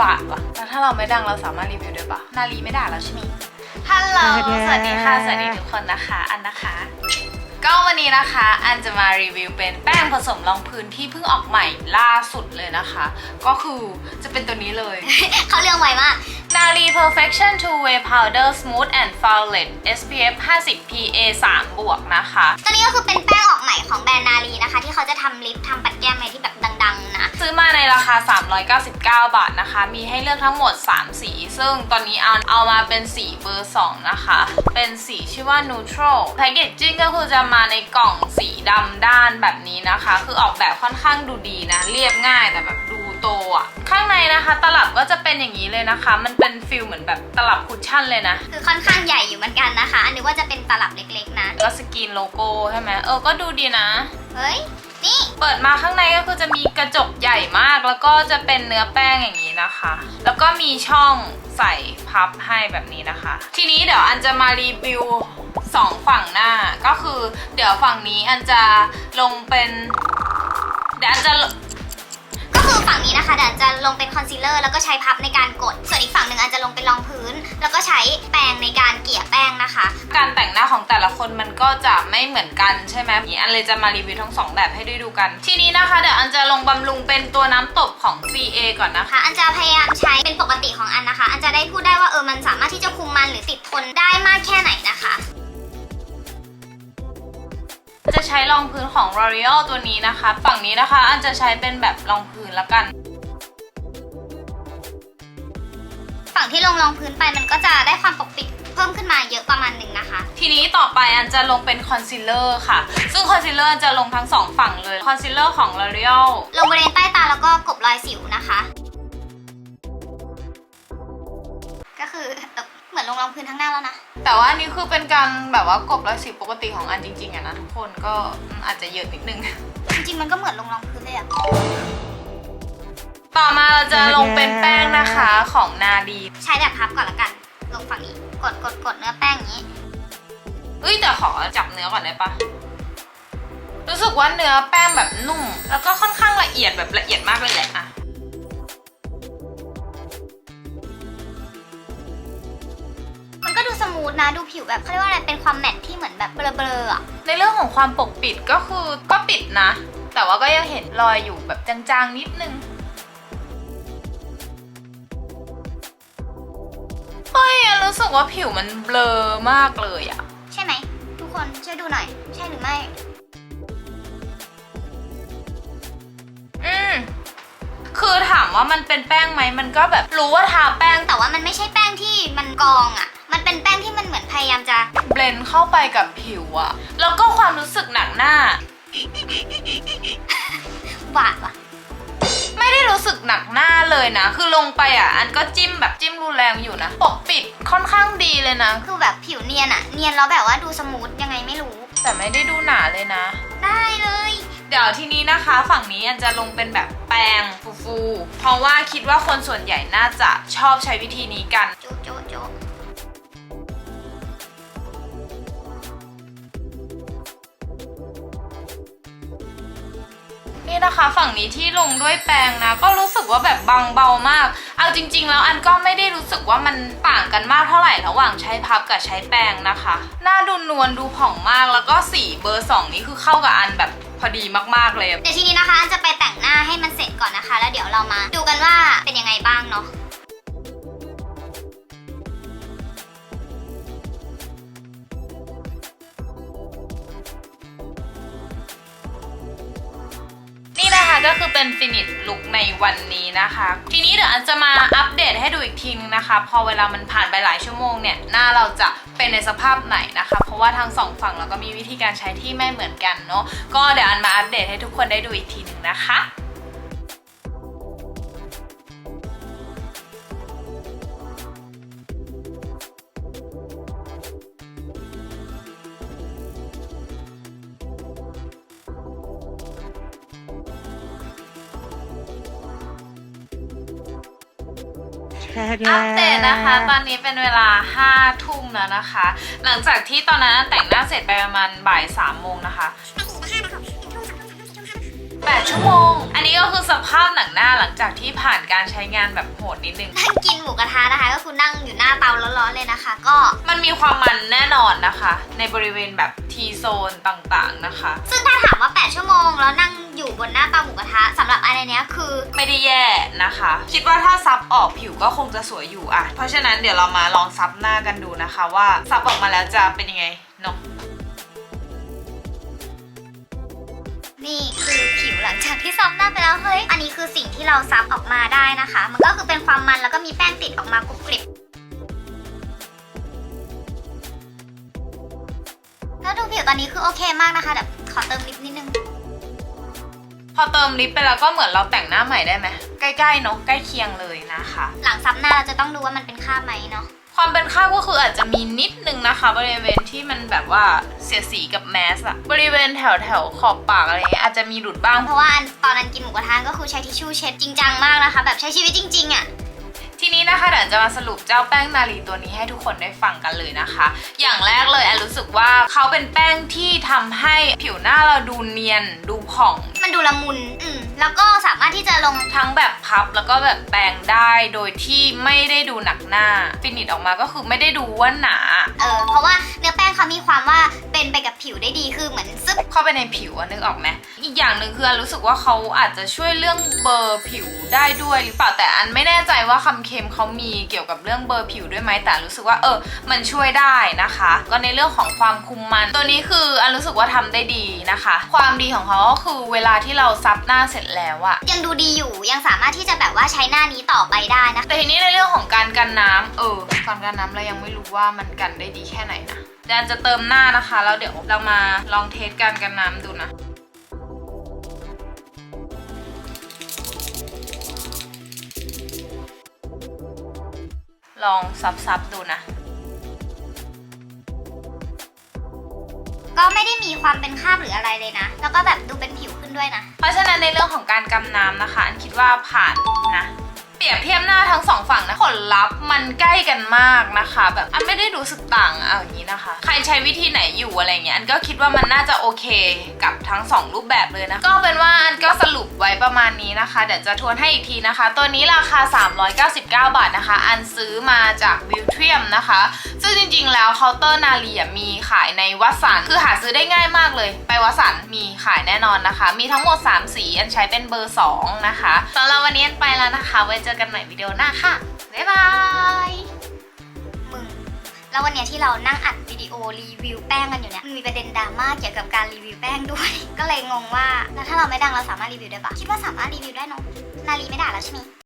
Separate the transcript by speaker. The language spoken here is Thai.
Speaker 1: บาทวะแล้วถ้าเราไม่ดังเราสามารถรีวิวได้ปะนาลีไม่ได้แล้วใช่ไหมฮัลโหล สวัสดีค่ะ สวัสดีทุกคนนะคะ อันนะคะ ก็วันนี้นะคะ อันจะมารีวิวเป็นแป้งผสมรองพื้นที่เพิ่งออกใหม่ล่าสุดเลยนะคะ ก็คือจะเป็นตัวนี้เลย
Speaker 2: เขาเรื่องไวมาก
Speaker 1: Nali Perfection Two Way Powder Smooth and Flawless SPF 50 PA 3 บวกนะคะ
Speaker 2: ตัวนี้ก็คือเป็นแป้งออกใหม่ของแบรนด์นาลีนะคะ ที่เขาจะทำลิปทำปัดแก้มอะไรที่แบบดังๆนะ
Speaker 1: ซื้อมาในราคา 399 บาทนะคะ มีให้เลือกทั้งหมด 3 สี ซึ่งตอนนี้เอาเอามาเป็นสีเบอร์ 2 นะคะ เป็นสีชื่อว่า neutral packaging ก็คือจะมาในกล่องสีดำด้านแบบนี้นะคะ คือออกแบบค่อนข้างดูดีนะ เรียบง่ายแต่แบบดูโตอะข้างในนะคะตลับก็จะเป็นอย่างนี้เลยนะคะ มันเป็นฟิลเหมือนแบบตลับคุชชั่นเลยนะ
Speaker 2: คือค่อนข้างใหญ่อยู่เหมือนกันนะคะ อันนี้ว่าจะเป็นตลับเล็กๆนะ
Speaker 1: ก็สกรีนโลโก้ใช่ไหมเออ ก็ดูดีนะ
Speaker 2: เฮ้ย นี่
Speaker 1: เปิดมาข้างในก็คือจะมีกระจกใหญ่มาก แล้วก็จะเป็นเนื้อแป้งอย่างนี้นะคะ แล้วก็มีช่องใส่พับให้แบบนี้นะคะ ทีนี้เดี๋ยวอันจะมารีวิวสองฝั่งหน้า ก็คือเดี๋ยวฝั่งนี้อันจะลงเป็น เดี๋ยวอันจะ
Speaker 2: ฝั่งนี้นะคะเดี๋ยวจะลงเป็นคอนซีลเลอร์แล้วก็ใช้พับในการกด ส่วนอีกฝั่งหนึ่งอาจจะลงเป็นรองพื้น แล้วก็ใช้แปรงในการเกลี่ยแป้งนะคะ
Speaker 1: การแต่งหน้าของแต่ละคนมันก็จะไม่เหมือนกันใช่ไหมอันเลยจะมารีวิวทั้งสองแบบให้ได้ดูกัน ทีนี้นะคะเดี๋ยวอันจะลงบำรุงเป็นตัวน้ำตบของ CA ก่อนนะคะ
Speaker 2: ค่ะอันจะพยายามใช้เป็นปกติของอันนะคะ อันจะได้พูดได้ว่าเออมันสามารถที่จะคุมมันหรือติดทนได้มากแค่ไหนนะคะ
Speaker 1: จะใช้รองพื้นของ L'Oreal ตัวนี้นะคะ ฝั่งนี้นะคะ อันจะใช้เป็นแบบรองพื้นละกัน
Speaker 2: ฝั่งที่ลงรองพื้นไปมันก็จะได้ความปกปิดเพิ่มขึ้นมาเยอะประมาณหนึ่งนะคะ
Speaker 1: ทีนี้ต่อไปอันจะลงเป็นคอนซีลเลอร์ค่ะ ซึ่งคอนซีลเลอร์จะลงทั้งสองฝั่งเลย คอนซีลเลอร์ของ L'Oreal
Speaker 2: ลงบริเวณใต้ตาแล้วก็กลบรอยสิวนะคะ ก็คือเอ่อเห มือนลงรองพื้นทั้งหน้าแล้วนะ
Speaker 1: แต่ว่าอันนี้คือเป็นการแบบว่ากบรอยสิวปกติของอันจริงๆอะนะทุกคนก็อืมอาจจะเยอะนิดนึง
Speaker 2: จริงๆมันก็เหมือนลงรองพื้นเลยอะ
Speaker 1: ต่อมาเราจะลงเป็นแป้งนะคะของนาดี
Speaker 2: ใช้แบบพับก่อนละกัน ลงฝั่งนี้ กดกดกดเนื้อแป้งอย่างนี้
Speaker 1: เอ้ยแต่ขอจับเนื้อก่อนได้ปะรู้สึกว่าเนื้อแป้งแบบนุ่ม แล้วก็ค่อนข้างละเอียดแบบละเอียดมากเลยแหละอะ
Speaker 2: นะดูผิวแบบเขาเรียกว่าอะไรเป็นความแมทที่เหมือนแบบเบลอๆอะ
Speaker 1: ในเรื่องของความปกปิดก็คือก็ปิดนะ แต่ว่าก็ยังเห็นรอยอยู่แบบจางๆนิดนึงเฮ้ยอันรู้สึกว่าผิวมันเบลอมากเลยอะ
Speaker 2: ใช่ไหม ทุกคนช่วยดูหน่อย ใช่หรือไม่
Speaker 1: อืมคือถามว่ามันเป็นแป้งไหมมันก็แบบรู้ว่าทาแป้ง
Speaker 2: แต่ว่ามันไม่ใช่แป้งที่มันกองอะ ยายามจะ
Speaker 1: เบลนด์เข้าไปกับผิวอะแล้วก็ความรู้สึกหนักหน้า
Speaker 2: หวานว่ะ
Speaker 1: ไม่ได้รู้สึกหนักหน้าเลยนะ คือลงไปอะ อันก็จิ้มแบบจิ้มรุนแรงอยู่นะ ปกปิดค่อนข้างดีเลยนะ
Speaker 2: คือแบบผิวเนียนอะเนียนแล้วแบบว่าดูสมูทยังไงไม่รู้
Speaker 1: แต่ไม่ได้ดูหนาเลยนะ
Speaker 2: ได้เลย
Speaker 1: เดี๋ยวทีนี้นะคะ ฝั่งนี้อันจะลงเป็นแบบแป้งฟูๆ เพราะว่าคิดว่าคนส่วนใหญ่น่าจะชอบใช้วิธีนี้กัน
Speaker 2: โจะโจะโจะ
Speaker 1: นี่นะคะฝั่งนี้ที่ลงด้วยแป้งนะ ก็รู้สึกว่าแบบบางเบามาก เอาจริง ๆ แล้วอันก็ไม่ได้รู้สึกว่ามันต่างกันมากเท่าไหร่ระหว่างใช้พับกับใช้แป้งนะคะ หน้าดูนวลดูผ่องมากแล้วก็สีเบอร์สองนี้คือเข้ากับอันแบบพอดีมากๆเลย
Speaker 2: เดี๋ยวทีนี้นะคะอันจะไปแต่งหน้าให้มันเสร็จก่อนนะคะ แล้วเดี๋ยวเรามาดูกันว่าเป็นยังไงบ้างเนาะ
Speaker 1: ก็คือเป็นฟินิชลุคในวันนี้นะคะ ทีนี้เดี๋ยวอันจะมาอัปเดตให้ดูอีกทีนึงนะคะ พอเวลามันผ่านไปหลายชั่วโมงเนี่ย หน้าเราจะเป็นในสภาพไหนนะคะ เพราะว่าทั้งสองฝั่งเราก็มีวิธีการใช้ที่ไม่เหมือนกันเนาะก็เดี๋ยวอันมาอัปเดตให้ทุกคนได้ดูอีกทีนึงนะคะ อัปเดตนะคะ ตอนนี้เป็นเวลา5ทุ่มแล้วนะคะ หลังจากที่ตอนนั้นแต่งหน้าเสร็จไปประมาณบ่าย3โมงนะคะ8 8ชั่วโมงอันนี้ ก็คือสภาพหนังหน้าหลังจากที่ผ่านการใช้งานแบบโหดนิดนึง
Speaker 2: นั่งกินหมูกระทะนะคะ ก็คือนั่งอยู่หน้าเตาร้อนๆเลยนะคะ ก็
Speaker 1: มันมีความมันแน่นอนนะคะ ในบริเวณแบบทีโซนต่างๆนะคะ
Speaker 2: ซึ่งถ้าถามว่า 8 ชั่วโมง แล้วนั่งอยู่บนหน้าเตาหมูกระทะสำหรับอันเนี้ยคือ
Speaker 1: ไม่ได้แย่นะคะ คิดว่าถ้าซับออกผิวก็คงจะสวยอยู่อะเพราะฉะนั้นเดี๋ยวเรามาลองซับหน้ากันดูนะคะ ว่าซับออกมาแล้วจะเป็นยังไงเนาะ
Speaker 2: นี่คือผิวหลังจากที่ซับหน้าไปแล้วเฮ้ย อันนี้คือสิ่งที่เราซับออกมาได้นะคะ มันก็คือเป็นความมันแล้วก็มีแป้งติดออกมากรุบกริบแล้วดูผิวตอนนี้คือโอเคมากนะคะแบบขอเติมลิปนิดนึง
Speaker 1: พอเติมลิปไปแล้วก็เหมือนเราแต่งหน้าใหม่ได้ไหมใกล้ๆเนาะใกล้เคียงเลยนะคะ
Speaker 2: หลังซับหน้าเราจะต้องดูว่ามันเป็นคราบไหมเนาะ
Speaker 1: ความเป็นข้าวก็คืออาจจะมีนิดนึงนะคะ บริเวณที่มันแบบว่าเสียดสีกับแมสอะบริเวณแถวแถวๆขอบปากอะไรเงี้ยอาจจะมีหลุดบ้าง
Speaker 2: เพราะว่าอันตอนนั้นกินหมูกระทะก็คือใช้ทิชชู่เช็ดจริงจังมากนะคะ แบบใช้ชีวิตจริงๆอะ่ะ
Speaker 1: ทีนี้นะคะเดี๋ยวจะมาสรุปเจ้าแป้งนาลีตัวนี้ให้ทุกคนได้ฟังกันเลยนะคะ อย่างแรกเลยแอนรู้สึกว่าเขาเป็นแป้งที่ทำให้ผิวหน้าเราดูเนียนดูผ่อง
Speaker 2: มันดูละมุนอืมแล้วก็สามารถ ที่จะลง
Speaker 1: ทั้งแบบพับแล้วก็แบบแปรงได้โดยที่ไม่ได้ดูหนักหน้า ฟินิชออกมาก็คือไม่ได้ดูว่าหนา
Speaker 2: เออเพราะว่าเนื้อแป้งเขามีความว่าเป็นไปกับผิวได้ดีคือเหมือนซึบ
Speaker 1: เข้าไปในผิวอะนึกออกไหมอีกอย่างหนึ่งคืออันรู้สึกว่าเขาอาจจะช่วยเรื่องเบอร์ผิวได้ด้วยหรือเปล่าแต่อันไม่แน่ใจว่าคำเค็มเขามีเกี่ยวกับเรื่องเบอร์ผิวด้วยไหมแต่รู้สึกว่าเออ มันช่วยได้นะคะ ก็ในเรื่องของความคุมมัน ตัวนี้คืออันรู้สึกว่าทำได้ดีนะคะ ความดีของเขาก็คือเวลาที่เราซับหน้าเสร็จแล้วอะ
Speaker 2: ยังดูดีอยู่ยังสามารถที่จะแบบว่าใช้หน้านี้ต่อไปได้นะ
Speaker 1: แต่ทีนี้ในเรื่องของการกันน้ำเออการกันน้ำเรายังไม่รู้ว่ามันกันได้ดีแค่ไหนนะเดี๋ยวอันจะเติมหน้านะคะ แล้วเดี๋ยวเรามาลองเทสการกันน้ำดูนะ ลองซับๆดูนะ
Speaker 2: ก็ไม่ได้มีความเป็นคราบหรืออะไรเลยนะ แล้วก็แบบดูเป็นผิวขึ้นด้วยนะ
Speaker 1: เพราะฉะนั้นในเรื่องของการกำน้ำนะคะ อันคิดว่าผ่านนะ รียบเทียบหน้าทั้งสองฝั่งนะผลลัพธ์มันใกล้กันมากนะคะ แบบอันไม่ได้รู้สึกต่างเอาอย่างนี้นะคะ ใครใช้วิธีไหนอยู่อะไรเงี้ยอันก็คิดว่ามันน่าจะโอเคกับทั้งสองรูปแบบเลยนะก็เป็นว่าอันก็สรุปไว้ประมาณนี้นะคะเดี๋ยวจะทวนให้อีกทีนะคะ ตัวนี้ราคา 399 บาทนะคะ อันซื้อมาจากบิวเทียมนะคะ ซึ่งจริงๆแล้วเคาน์เตอร์นาลีมีขายในวัสันคือหาซื้อได้ง่ายมากเลย ไปวัสันมีขายแน่นอนนะคะ มีทั้งหมด 3 สีอันใช้เป็นเบอร์ 2 นะคะสำหรับวันนี้อันไปแล้วนะคะไว้เจอกันใหม่วิดีโอหน้าค่ะ บ๊ายบาย
Speaker 2: มึง แล้ววันเนี้ยที่เรานั่งอัดวิดีโอรีวิวแป้งกันอยู่เนี่ยมันมีประเด็นดราม่าเกี่ยวกับการรีวิวแป้งด้วย ก็เลยงงว่าแล้วถ้าเราไม่ดังเราสามารถรีวิวได้ปะคิดว่าสามารถรีวิวได้เนอะนารีไม่ด่าแล้วใช่ไหม